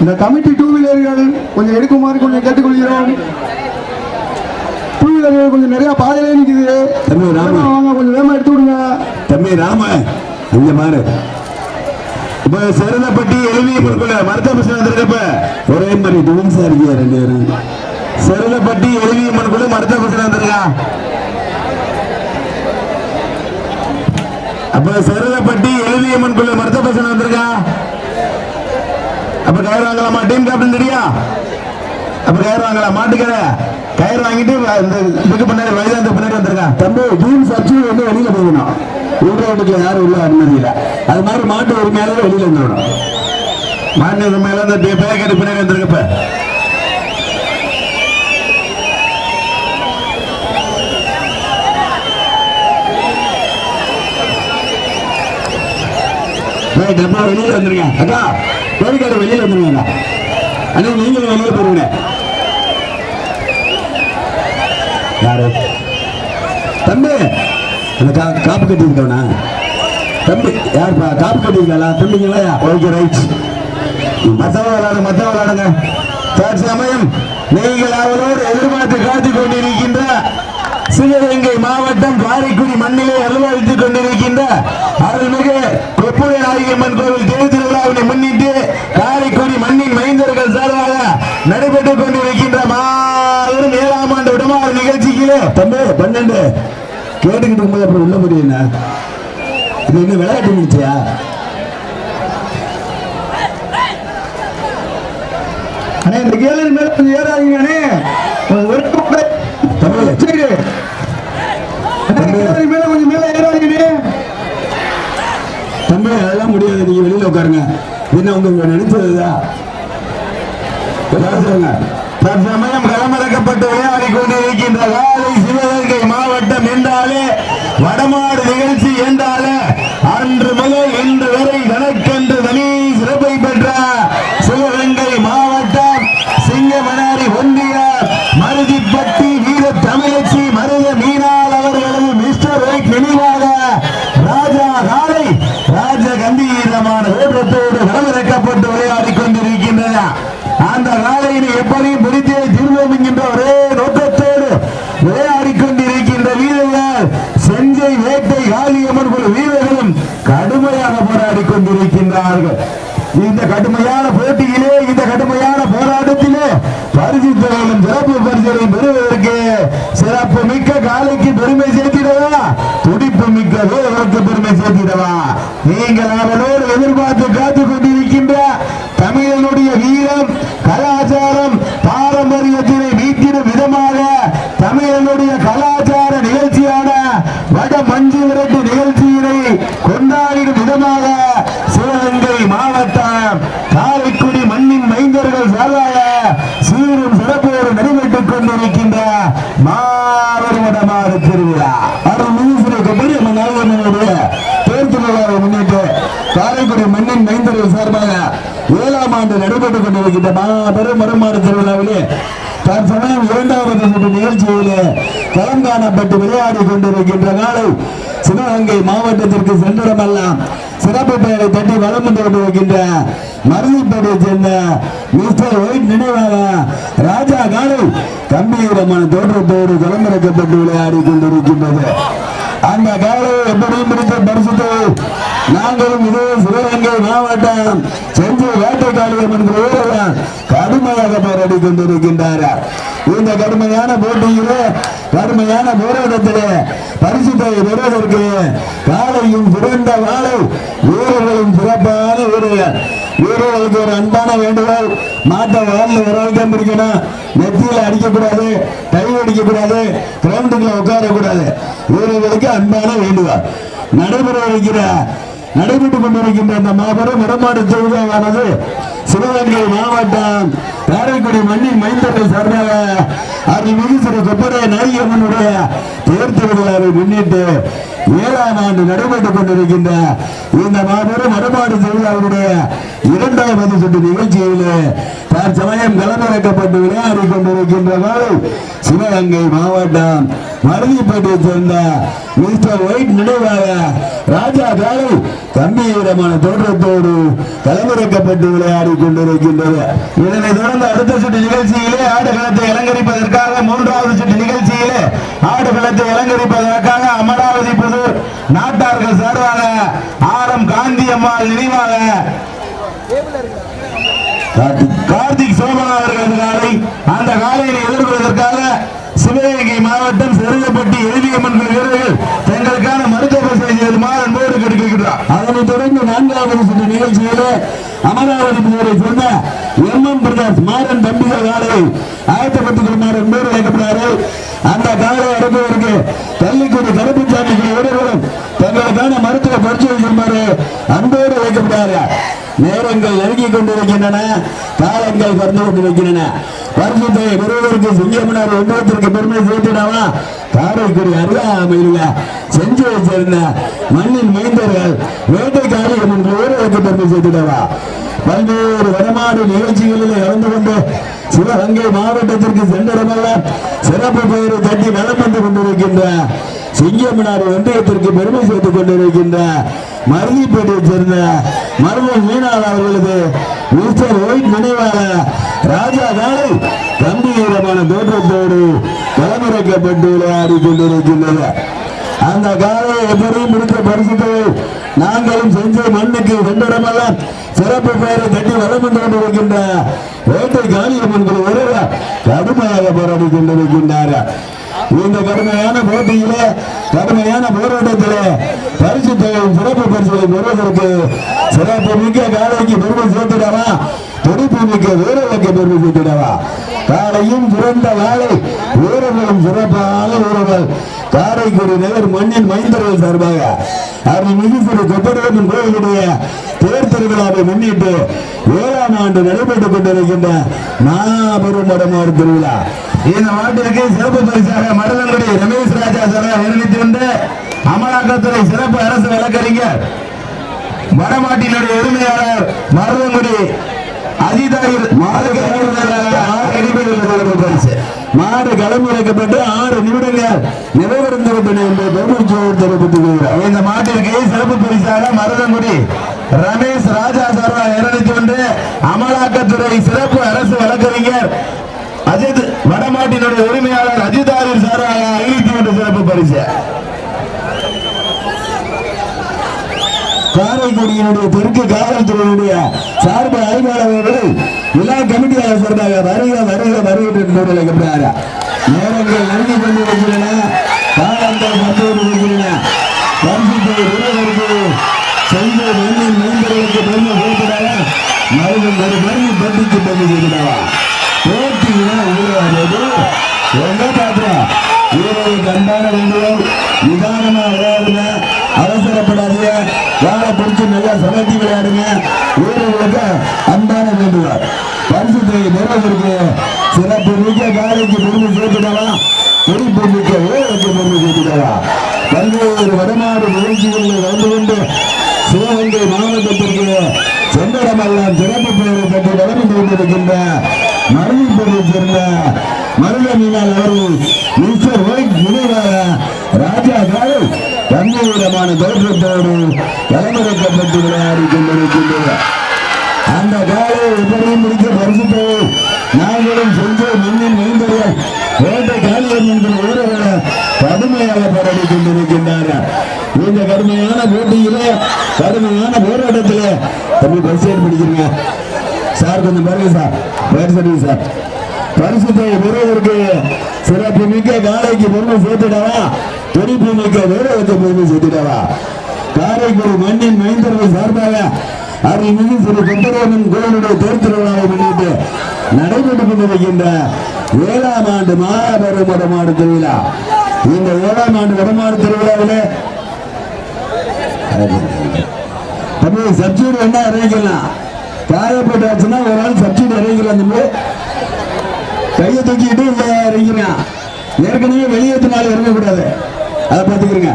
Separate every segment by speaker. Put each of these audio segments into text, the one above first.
Speaker 1: இந்த committee two வீலர்கள் கொஞ்சம் எடுக்குமாறு கொஞ்சம் கேட்டுக்கொள்கிறோம். டூ வீலர்கள் கொஞ்சம் நிறைய பாதையிலே நிக்குது.
Speaker 2: தம்பி, ராமு.
Speaker 1: வாங்க கொஞ்சம் வேகமா எடுத்து விடுங்க.
Speaker 2: தம்பி ராம இங்க மாறு இப்ப சரதப்பட்டி எழுதிய பொருட்கள் மருத்துவ பிரச்சனை வந்திருக்கப்ப. ஒரே மாதிரி டுவின்ஸா இருக்கியா ரெண்டு பேரும். சரதப்பட்டி எழுதிய பொருட்கள் மருத்துவ பிரச்சனை வந்திருக்கா? அப்ப சரதப்பட்டி எழுதிய பொருட்கள் மருத்துவ பிரச்சனை வந்திருக்கா? அப்ப கயிறு வாங்கலாமா? டீம் கேப்டன் ரெடியா அப்ப கயிறு வாங்கலாம். மாட்டுக்கற கயிறு வாங்கிட்டு இந்த இதுக்கு பின்னாடி வயதாந்த பின்னாடி வந்திருக்கான். தம்பி டீம் சப்ஜி வந்து வெளியில போகணும். ஊர் ரோட்டுக்கு யாரும் உள்ள அனுமதி இல்லை. அது மாதிரி மாட்டு உரிமையாளர் வெளியில வந்துடணும். மாட்டு உரிமையாளர் அந்த பேக்கெட் பின்னாடி வந்திருக்கப்ப. டப்பா வெளியில வந்துருங்க அக்கா. பேருக்கார வெளியில வந்துருவாங்க அண்ணா நீங்களும் வெளியில் போயிருங்க யாரு? தம்பி அந்த கா காப்பு கட்டியிருக்கவனா? தம்பி யாருப்பா? காப்பு கட்டியிருக்கா தம்பிங்களா? ஓகே ரைட் மத்தவ விளையாடு மத்தவ விளாடுங்க. தற்சமயம் நீங்கள் அவரோடு எதிர்பார்த்து காத்துக் கொண்டிருக்கின்ற சிவகங்கை மாவட்டம் காரைக்குடி மண்ணிலே அலுவலித்துக் கொண்டிருக்கின்ற அருள்மிகு கொப்புரை நாயகம்மன் கோவில் திருவிழாவினை முன்னிட்டு காரைக்குடி மண்ணின் மைந்தர்கள் சார்பாக நடைபெற்றுக் கொண்டிருக்கின்ற மாபெரும் ஏழாம் ஆண்டு விடமாறு நிகழ்ச்சிக்கு தம்பி பன்னெண்டு. கேட்டுக்கிட்டு இருக்கும்போது அப்புறம் உள்ள முடியும் இது என்ன விளையாட்டு முடிச்சியா
Speaker 1: அண்ணே இந்த கேள்வி மேல ஏறாதீங்க அண்ணே கொஞ்சம் ஒரு கூட-
Speaker 2: தம்பி
Speaker 1: சரி அண்ணே, கேலரி மேல கொஞ்சம் மேல ஏறாதீங்க
Speaker 2: தம்பி அதெல்லாம் முடியாது நீங்க வெளியில உட்காருங்க. என்ன உங்க நினைச்சதுதா? தற்சமயம் களமிறக்கப்பட்டு விளையாடி கொண்டிருக்கின்ற காலை சிவகங்கை மாவட்டம் என்றாலே வடமாடு நிகழ்ச்சி என்றாலே அன்று முதல் இன்று வரை தனக்கென்று தனி சிறப்பை பெற்ற சிவகங்கை மாவட்டம் சிங்கமனாரி ஒன்றிய மருதிப்பட்டி வீர தமிழச்சி மருத மீனால் அவர்களது மிஸ்டர் ஒயிட் நினைவாக ராஜா காலை ராஜ கம்பீரமான ஓட்டத்தோடு களமிறக்கப்பட்டு விளையாடி கொண்டிருக்கின்றன அந்த காலையினை எப்படியும் பிடித்தே திருவோம் என்கின்ற ஒரே நோக்கத்தோடு விளையாடி கொண்டிருக்கின்ற வீரர்கள் செஞ்சை வேட்டை காளியம்மன் குழு வீரர்களும் கடுமையாக போராடி கொண்டிருக்கின்றார்கள் இந்த கடுமையான போட்டியிலே இந்த கடுமையான போராட்டத்திலே பரிசு தொகையிலும் சிறப்பு பரிசுகளை பெறுவதற்கு சிறப்பு மிக்க காலைக்கு பெருமை சேர்த்திடவா துடிப்பு மிக்க வீரர்களுக்கு பெருமை சேர்த்திடவா நீங்கள் அவளோடு எதிர்பார்த்து காத்து மைந்தர்கள் சீரும் சிறப்போடு நடைபெற்றுக் கொண்டிருக்கின்ற மாபெரும் வடமாறு திருவிழா. அருள் மினிஸ்டருக்கு பெரிய நாயகனுடைய தேர்தல் முன்னிட்டு காரைக்குடி மண்ணின் மைந்தர்கள் சார்பாக ஏழாம் ஆண்டு நடைபெற்றுக் கொண்டிருக்கின்ற மாபெரும் மறுமாறு திருவிழாவிலே தற்சமயம் இரண்டாவது சுற்று நிகழ்ச்சியிலே களம் காணப்பட்டு விளையாடி கொண்டிருக்கின்ற நாளை சிவகங்கை மாவட்டத்திற்கு சென்றிடமெல்லாம் சிறப்பு பெயரை தட்டி வளம் கொண்டிருக்கின்ற மருதிப்பேட்டை சேர்ந்த மிஸ்டர் ஒயிட் நினைவாக ராஜா காலை கம்பீரமான தோற்றத்தோடு களமிறக்கப்பட்டு விளையாடி கொண்டிருக்கின்றது. அந்த காலையை எப்படியும் பிடித்த பரிசுத்தை நாங்களும் இதே சிவகங்கை மாவட்டம் செஞ்சு வேட்டைக்காளியம் என்கிற வீரர்கள் கடுமையாக போராடி கொண்டிருக்கின்றார்கள். இந்த கடுமையான போட்டியிலே கடுமையான போராட்டத்திலே பரிசுத்தை பெறுவதற்கு காலையும் சிறந்த வாழை வீரர்களும் சிறப்பான வீரர்கள். வீரர்களுக்கு ஒரு அன்பான வேண்டுகோள். மாட்டை வாரில் விரல்தான் பிடிக்கணும். நெத்தியில் அடிக்கக்கூடாது கை அடிக்கக்கூடாது கிரவுண்டுக்குள்ள உட்காரக்கூடாது. வீரர்களுக்கு அன்பான வேண்டுகோள். நடைபெற இருக்கிற நடைபெற்றுக் கொண்டிருக்கின்ற இந்த மாபெரும் இடமாடு திருவிழாவானது சிவகங்கை மாவட்டம் காரைக்குடி மண்ணி மைந்தர்கள் சார்பாக அருள்மிகு சிறு கொப்பரை நாயகம்மனுடைய தேர் திருவிழாவை முன்னிட்டு ஏழாம் ஆண்டு நடைபெற்றுக் கொண்டிருக்கின்ற இந்த மாபெரும் வடபாடு திருவிழாவுடைய இரண்டாவது சுற்று நிகழ்ச்சியிலே தற்சமயம் களமிறக்கப்பட்டு விளையாடி கொண்டிருக்கின்ற சிவகங்கை மாவட்டம் மருதிப்பேட்டை சேர்ந்த மிஸ்டர் ஒயிட் நினைவாக ராஜா காலை கம்பீரமான தோற்றத்தோடு களமிறக்கப்பட்டு விளையாடி கொண்டிருக்கின்றது. இதனை தொடர்ந்து அடுத்த சுற்று நிகழ்ச்சியிலே ஆடுகளத்தை அலங்கரிப்பதற்காக மூன்றாவது சுற்று நிகழ்ச்சியிலே ஆடுகளத்தை அலங்கரிப்பதற்காக அமராவதி புதூர் நாட்டார்கள் சார்பாக ஆரம் காந்தி அம்மாள் நினைவாக கார்த்திக் சோமன் அவர்கள் அவர்களது காலை அந்த காலையை எதிர்கொள்வதற்காக சிவகங்கை மாவட்டம் செருகப்பட்டி எழுதியம்மன் வீரர்கள் தங்களுக்கான மருத்துவ வசதி செய்யுமாறு அன்போடு கேட்டுக்கொள்கிறார் அதனைத் தொடர்ந்து நான்காவது சென்ற நிகழ்ச்சியில அமராவதி முதலை சேர்ந்த எம் எம் பிரதாஸ் மாறன் தம்பிகள் காலை ஆயத்தப்பட்டுக் கொள்ளுமாறு அன்போடு அழைக்கப்படுகிறார்கள் அந்த காலை அனுப்புவதற்கு பள்ளிக்கூட கருப்புச்சாமி வீரர்களும் தங்களுக்கான மருத்துவ பரிசோதனை அன்போடு அழைக்கப்படுகிறார்கள் நேரங்கள் நெருங்கி கொண்டிருக்கின்றன காலங்கள் பறந்து கொண்டிருக்கின்றன. வருஷத்தை பெறுவதற்கு சிங்கமனார் ஒன்பதத்திற்கு பெருமை சேர்த்திடவா? காரைக்குடி அருகாமையில் செஞ்சு சேர்ந்த மண்ணின் மைந்தர்கள் வேட்டைக்காரி என்று ஊரகத்து பெருமை சேர்த்திடவா? பல்வேறு வடமாடு நிகழ்ச்சிகளில் கலந்து கொண்டு சிவகங்கை மாவட்டத்திற்கு சென்றிடமெல்லாம் சிறப்பு பெயரை தட்டி நலம் வந்து கொண்டிருக்கின்ற சிங்கமினார் ஒன்றியத்திற்கு பெருமை சேர்த்துக் கொண்டிருக்கின்ற மருதிப்பேட்டையைச் சேர்ந்த மருமன் மீனாள் அவர்களது மிஸ்டர் ஒயிட் நினைவாக ராஜா காலை கம்பீரமான தோற்றத்தோடு களமிறக்கப்பட்டு விளையாடி கொண்டிருக்கின்றது அந்த காலையை எப்படியும் முடித்த பரிசுத்தை நாங்களும் செஞ்ச மண்ணுக்கு வெண்டிடமெல்லாம் சிறப்பு பெயரை தட்டி வளம் கொண்டிருக்கின்ற வேட்டை காளியம்மன் ஒருவர் கடுமையாக போராடி கொண்டிருக்கின்றார் இந்த கடுமையான போட்டியில கடுமையான போராட்டத்தில பரிசு தொகையும் சிறப்பு பரிசுகளை பெறுவதற்கு சிறப்பு மிக்க வேலைக்கு பெருமை சேர்த்திடவா? துடிப்பு மிக்க வீரர்களுக்கு பெருமை சேர்த்திடவா? காலையும் சிறந்த வாழை வீரர்களும் சிறப்பான வீரர்கள். காரைக்குடி நகர் மண்ணின் மைந்தர்கள் சார்பாக அருள் மிகுசிறு கொப்பரவன் கோயிலுடைய தேர் திருவிழாவை முன்னிட்டு ஏழாம் ஆண்டு நடைபெற்றுக் கொண்டிருக்கின்ற மாபெரும் மடமாறு திருவிழா. இந்த மாட்டிற்கு சிறப்பு பரிசாக மருதங்குடி ரமேஷ் ராஜா சார் நிர்ணயித்திருந்த அமலாக்கத்துறை சிறப்பு அரசு வழக்கறிஞர் வடமாட்டினுடைய உரிமையாளர் மருதங்குடி அஜிதாயிர் பரிசு மாடு களமிறக்கப்பட்டு ஆறு நிமிடங்கள் என்ற தெரிவித்துக் இந்த மாட்டிற்கு சிறப்பு பரிசாக மருதங்குடி ரமேஷ் ராஜா சார்பா நிர்ணயித்து வந்து அமலாக்கத்துறை சிறப்பு அரசு வழக்கறிஞர் அஜித் வடமாட்டினுடைய உரிமையாளர் அஜித் ஆரியர் சாராக ஐநூத்தி ஒன்று சிறப்பு பரிசு. காரைக்குடியினுடைய தெற்கு காவல்துறையினுடைய சார்பு ஆய்வாளர்கள் எல்லா கமிட்டியாளர் சார்பாக வருக வருக வருக என்று நேரங்கள் நன்றி கொண்டிருக்கின்றன. காலங்கள் கொண்டிருக்கின்றன. வம்சத்தை உறவருக்கு சென்ற மண்ணின் மைந்தர்களுக்கு பெருமை சேர்க்கிறாரா மருந்தும் ஒரு மருந்து பட்டிக்கு பெருமை செய்கிறாரா போட்டியினா உருவாகிறது. எங்க பாத்திரம் வீரர்களுக்கு நிதானமா விளையாடுங்க அவசரப்படாதீங்க. பிடிச்சு நல்லா சமர்த்தி விளையாடுங்க. வீரர்களுக்கு அன்பான வேண்டுவார் பரிசு பெறுவதற்கு சிறப்பு மிக்க காலைக்கு பொறுமை சேர்த்துடவா குறிப்பு மிக்க வீரருக்கு பொறுமை சேர்த்துடவா பல்வேறு வடநாடு நிகழ்ச்சிகளில் கலந்து கொண்டு சிவகங்கை மாவட்டத்திற்கு சென்றடமெல்லாம் சிறப்பு பெயரை பற்றி நடந்து கொண்டிருக்கின்ற மருதிப்பதை சேர்ந்த மருத மீனால் அவர்கள் மிஸ்டர் ஒயிட் நினைவாக ராஜா காலை கம்பீரமான தோற்றத்தோடு களமிறக்கப்பட்டு விளையாடி கொண்டிருக்கின்றனர் அந்த காலை எப்படியும் முடிக்க பரிசுத்தை நாங்களும் செஞ்ச மண்ணின் மைந்தர்கள் வேட்டை காலியம் என்கிற வீரர்களை கடுமையாக போராடி கொண்டிருக்கின்றார்கள் இந்த கடுமையான போட்டியிலே கடுமையான போராட்டத்தில் தம்பி பரிசு படிக்கிறீங்க. சார் கொஞ்சம் பாருங்க சார். பேர் சொல்லுங்க சார். பரிசுத்தை பெறுவதற்கு சிறப்பு மிக்க காலைக்கு பொருள் சேர்த்துடவா? துடிப்பு மிக்க பூமி பெருமை காரை காரைக்குடி மண்ணின் மைந்தர்கள் சார்பாக அருள்மிகு சிறு கொத்தரோமன் கோவிலுடைய தேர் திருவிழாவை முன்னிட்டு நடைபெற்றுக் கொண்டிருக்கின்ற ஏழாம் ஆண்டு மாபெரும் வடமாடு திருவிழா. இந்த ஏழாம் ஆண்டு வடமாடு திருவிழாவிலே தமிழ் சப்சிடி என்ன அறிவிக்கலாம் காயப்பட்டாச்சுன்னா ஒரு ஆள் சப்சிடி அறிவிக்கலாம் தம்பி. கையை தூக்கிட்டு இல்ல இறங்கிறான் ஏற்கனவே வெளியேற்றினாலும் இறங்கக்கூடாது. அதை பார்த்துக்கிறீங்க.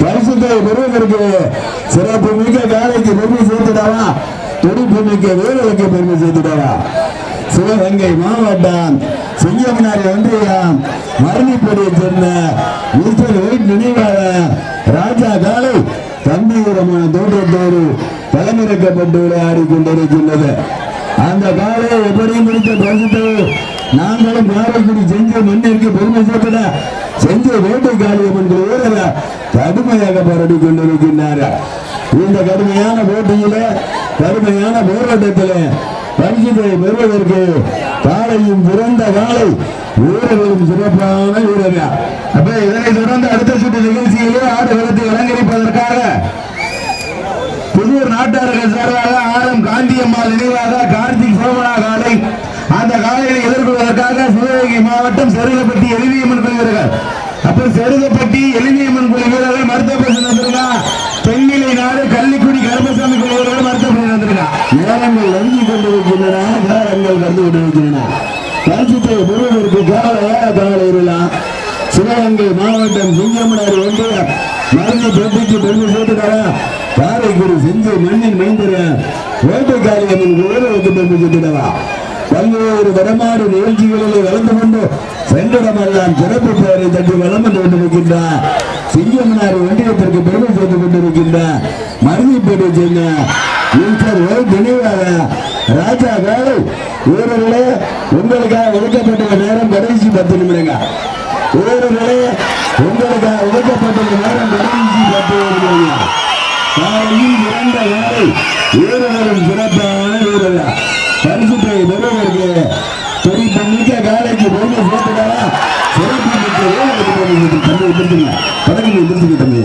Speaker 2: பரிசுத்தை பெறுவதற்கு சிறப்பு மிக்க காலைக்கு பெருமை சேர்த்துடாவா துடிப்பு மிக்க வீரர்களுக்கு பெருமை சேர்த்துடாவா சிவகங்கை மாவட்டம் சிங்கமனாரி ஒன்றியம் மரணிப்படியைச் சேர்ந்த மிஸ்டர் வெயிட் நினைவாக ராஜா காலை கம்பீரமான தோற்றத்தோடு களமிறக்கப்பட்டு விளையாடி கொண்டிருக்கின்றது. அந்த காலை எப்படி முடித்த பரிசுத்தை நாங்களும் காரைக்குடி செஞ்ச மண்ணிற்கு பெருமை சேர்த்துட செஞ்ச வேட்டை காளியம்மன் வீரர கடுமையாக போராடி கொண்டிருக்கின்றார்கள் இந்த கடுமையான போட்டியில கடுமையான போராட்டத்திலே பரிசுத்தை பெறுவதற்கு காலையும் சிறந்த காலை வீரர்களும் சிறப்பான வீரர்கள். அப்ப இதனை தொடர்ந்து அடுத்த சுற்று நிகழ்ச்சியிலே ஆடுகளத்தை அலங்கரிப்பதற்காக புதூர் நாட்டார்கள் சார்பாக ஆரம் காந்தியம்மாள் நினைவாக கார்த்திக் சோமனா காலை அந்த காலையை மாவட்டம் சருகப்பட்டி எளிமையம்மன் கோயில் வீரர்கள். அப்ப சருகப்பட்டி எளிமையம்மன் கோயில் வீரர்கள் மருத்துவ வந்திருக்கா தென்னிலை நாடு கள்ளிக்குடி கருமசாமி கோயில் வீரர்கள் மருத்துவ வந்திருக்கா நேரங்கள் நெருங்கி கொண்டிருக்கின்றன நேரங்கள் கடந்து கொண்டிருக்கின்றன. ராஜ்யத்தை பெறுவதற்கு கால காலையிலாம் சிவகங்கை மாவட்டம் சிங்கமனார் ஒன்றிய மருந்து பெட்டிக்கு பெருமை சேர்த்துட்டாரா. காரைக்குடி செஞ்சு மண்ணின் மைந்தர. வேட்டைக்காரி அம்மன் வீரர்களுக்கு பெருமை சேர்த்துடவா பல்வேறு வடமாடு நிகழ்ச்சிகளிலே கலந்து கொண்டு சென்றிடமெல்லாம் சிறப்பு பெயரை தட்டி வளம் வந்து கொண்டிருக்கின்றார். சிங்கமனார் ஒன்றியத்திற்கு பெருமை சேர்த்துக் கொண்டிருக்கின்றார். மருதிப்பேட்டை சேர்ந்த ராஜா காலை வீரர்களே உங்களுக்காக நேரம் கடைசி பத்து நிமிடங்கள். வீரர்களே உங்களுக்காக ஒதுக்கப்பட்டுள்ள நேரம் கடைசி பத்து நிமிடங்கள். காலையில் இறந்த வேலை வீரர்களும் சிறப்பான வீரர்கள். பரிசுத்தை பெறுவதற்கு பெரிய மிக்க வேலைக்கு பொறுமை சேர்த்துடா சிறப்பு மிக்க வீரர்களுக்கு பெருமை தம்பி எடுத்துங்க பதக்கத்தை எடுத்துங்க தம்பி.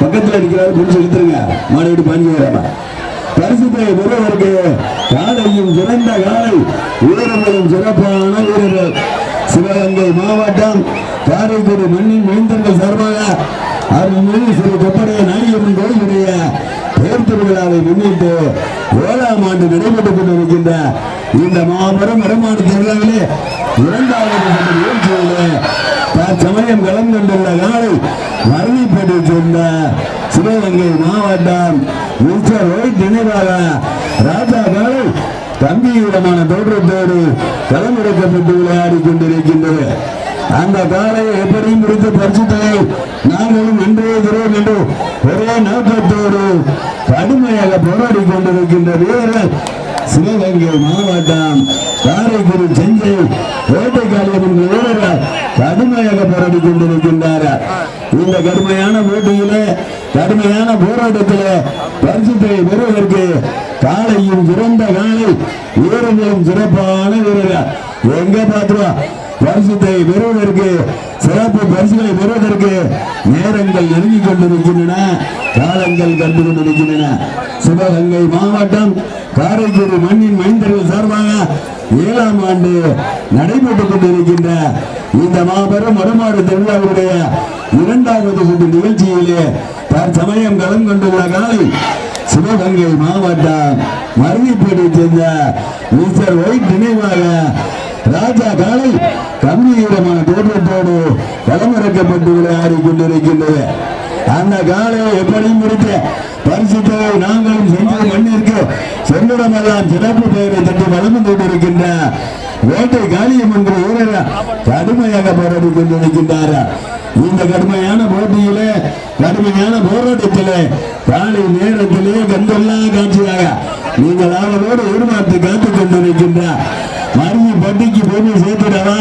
Speaker 2: பக்கத்தில் அடிக்கிறாரு பிடிச்சு எடுத்துருங்க மாடு பாஞ்சு வராம பரிசுத்தை பெறுவதற்கு காலையும் சிறந்த காலை வீரர்களும் சிறப்பான வீரர்கள். சிவகங்கை மாவட்டம் காரைக்குடி மண்ணின் மைந்தர்கள் சார்பாக அருள்மிகு ஸ்ரீ கொப்படைய நாயகன் கோயிலுடைய தேர் திருவிழாவை முன்னிட்டு ஏழாம் ஆண்டு நடைபெற்றுக் கொண்டிருக்கின்ற இந்த மாபெரும் வருமான திருவிழாவிலே இரண்டாவது நிகழ்ச்சியிலே தற்சமயம் கலந்து கொண்டுள்ள நாளை பெற்று சேர்ந்த சிவகங்கை மாவட்டம் மிஸ்டர் ரோஹித் நினைவாக ராஜா காலை கம்பீரமான தோற்றத்தோடு கலந்துரைக்கப்பட்டு விளையாடி கொண்டிருக்கின்றது. அந்த காலையை எப்படியும் பிடித்து பரிசுத்தை நாங்களும் இன்றைய என்று ஒரே நோக்கத்தோடு கடுமையாக போராடி கொண்டிருக்கின்ற வீரர்கள் சிவகங்கை மாவட்டம் காரைக்குடி செஞ்சை வேட்டைக்காலியம்மன் வீரர்கள் கடுமையாக போராடி கொண்டிருக்கின்றார்கள் இந்த கடுமையான போட்டியிலே கடுமையான போராட்டத்திலே பரிசுத்தை பெறுவதற்கு காலையும் சிறந்த காலை வீரர்களும் சிறப்பான வீரர்கள் எங்க பாத்துருவா பரிசுத்தை பெறுவதற்கு சிறப்பு பரிசுகளை பெறுவதற்கு நேரங்கள் நெருங்கிக் கொண்டிருக்கின்றன காலங்கள் கண்டு கொண்டிருக்கின்றன. சிவகங்கை மாவட்டம் காரைக்குடி மண்ணின் மைந்தர்கள் சார்பாக ஏழாம் ஆண்டு நடைபெற்றுக் கொண்டிருக்கின்ற இந்த மாபெரும் வடமாடு திருவிழாவுடைய இரண்டாவது சுற்று நிகழ்ச்சியிலே தற்சமயம் கலந்து கொண்டுள்ள காலை சிவகங்கை மாவட்டம் மருதிப்பேட்டை சேர்ந்த மிஸ்டர் ஒயிட் நினைவாக ராஜா காலை கம்பீரமான தோற்றத்தோடு களமிறக்கப்பட்டு விளையாடி கொண்டிருக்கின்றது அந்த காலை எப்படி முடித்த? பரிசுத்தை நாங்களும் செஞ்ச மண்ணிற்கு சென்றிடமெல்லாம் சிறப்பு பெயரை தட்டி வளர்ந்து கொண்டிருக்கின்ற வேட்டை காளியம்மன் வீரர் கடுமையாக போராடி கொண்டிருக்கின்றார். இந்த கடுமையான போட்டியிலே கடுமையான போராட்டத்திலே காலை நேரத்திலே கண்டெல்லாம் காட்சியாக நீங்கள் அவரோடு எதிர்பார்த்து காத்துக் கொண்டிருக்கின்றார். பட்டிக்கு பூமி சேர்த்துடவா?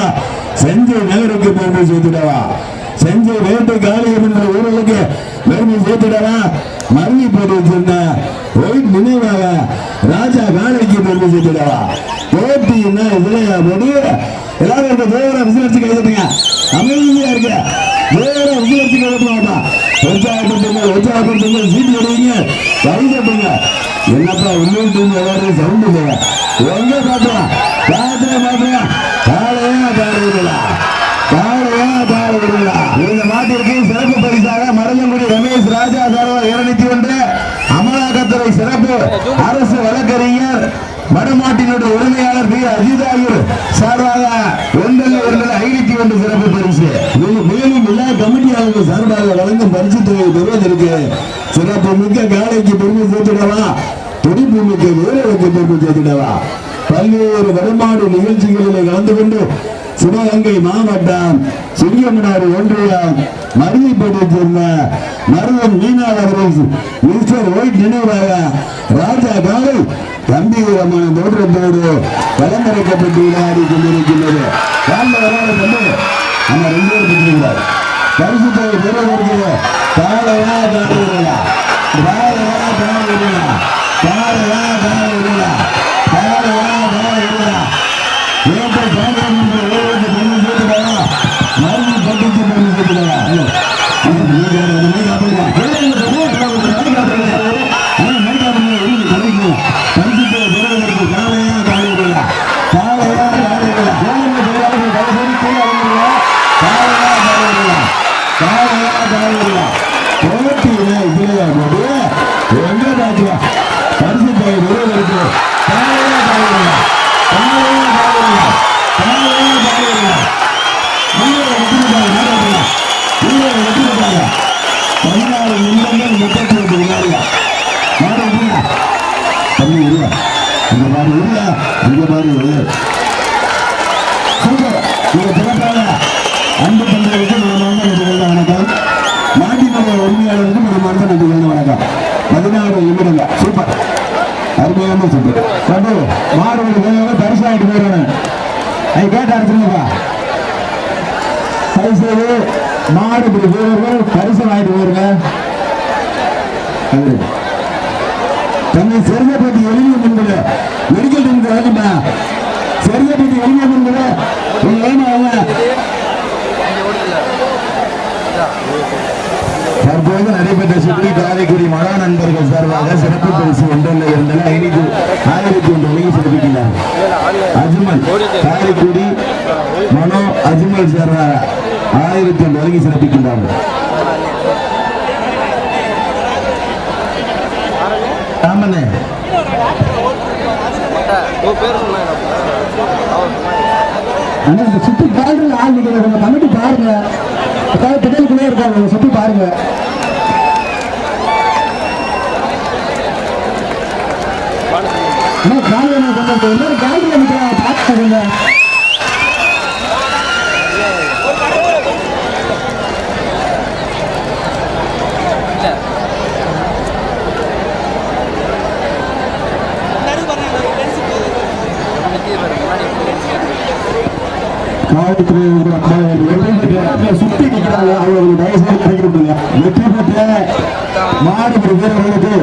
Speaker 2: செஞ்சை நகருக்கு பூமி சேர்த்துடவா? செஞ்சை வேட்டை காளியம் என்ற ஊர்களுக்கு பூமி சேர்த்துடவா? மருவி போட்டு வச்சிருந்த ஒயிட் நினைவாக ராஜா காளைக்கு பூமி சேர்த்துடவா? போட்டின்னா இதுலயா முடிவு எல்லாரும் இந்த தேவரை விசிலடிச்சு கைதுங்க அமைதியா இருக்க வேற விசிலடிச்சு கைதுமா உற்சாகப்படுத்துங்க உற்சாகப்படுத்துங்க சீட்டு எடுங்க கைதட்டுங்க என்னப்பா உள்ளூர் சவுண்டு எல்லாரும் எங்க பாத்துறோம் காலையா காலையா இந்த மாட்டிற்கு சிறப்பு பரிசாக மரஞ்சங்குடி ரமேஷ் ராஜா சார்பாக இருநூத்தி ஒன்று. அமலாக்கத்துறை சிறப்பு. அரசு வழக்கறிஞர் வடமாட்டினுடைய உரிமையாளர் பி. அஜிதாயூர் சார்பாக ஒன்றில் ஒன்றில் ஐநூத்தி ஒன்று சிறப்பு பரிசு. மேலும் எல்லா கமிட்டியாளர்கள் சார்பாக வழங்கும் பரிசு பெறுவதற்கு சிறப்பு மிக்க காலைக்கு பெருமை சேர்த்துடவா? துடிப்பு மிக்க வீரருக்கு பெருமை சேர்த்துடவா? பல்வேறு வருமான நிகழ்ச்சிகளில் கலந்து கொண்டு சிவகங்கை மாவட்டம் சிறியமனார் ஒன்றியம் மருதிப்பட்டியை சேர்ந்த மருதம் மீனா மிஸ்டர் ஒயிட் நினைவாக ராஜா காலை கம்பீரமான தோற்றத்தோடு கலந்தரைக்கப்பட்டு விளையாடி கொண்டிருக்கின்றது. காலைல வராத தம்பி நம்ம ரெண்டு பேர் பிடிச்சிருக்கிறார் பரிசு தொகை பெறுவதற்கு காலையா காலையா காலையா காலையா காலையா காலையா சூப்பர் சிறப்பாக அன்பு பந்தர்களுக்கு மனமார்ந்த நன்றிகள் வணக்கம். நாட்டினுடைய உரிமையாளருக்கு மனமார்ந்த நன்றிகள் வணக்கம். பதினாறு நிமிடங்கள். சூப்பர். அருமையான சூப்பர். கண்டு மாடு வேக பரிசாயிட்டு போயிடுவேன். அதை கேட்டு அடிச்சிருங்கப்பா பரிசு மாடுபிடி வீரர்கள் பரிசு வாங்கிட்டு போயிருங்க. தற்போது நடைபெற்ற சுற்றி காரைக்குடி மகா நண்பர்கள் சார்பாக சிறப்பு பரிசு ஒன்றில் இருந்தன ஐநூத்தி ஆயிரத்தி ஒன்று வரைக்கும் சிறப்பிக்கின்றார் அஜ்மல் காரைக்குடி மனோ அஜ்மல் சார்பாக ஆயிரத்தி ஒன்று வரைக்கும் சிறப்பிக்கின்றார்கள் ஆமாண்ணே.
Speaker 1: ஆனா இந்த சுத்தி பாருங்க ஆள் நிக்கிறது கமிட்டி பாருங்க. அதாவது பின்னலுக்குள்ளே இருக்காங்க சுற்றி பாருங்க பாருங்க Thank you. காவல்துறை சுத்தி நிற்கிறாங்க. அவங்களுக்கு தயவு செய்து கிடைக்கிறது வெற்றி பெற்ற மாடு வீரர்களுக்கு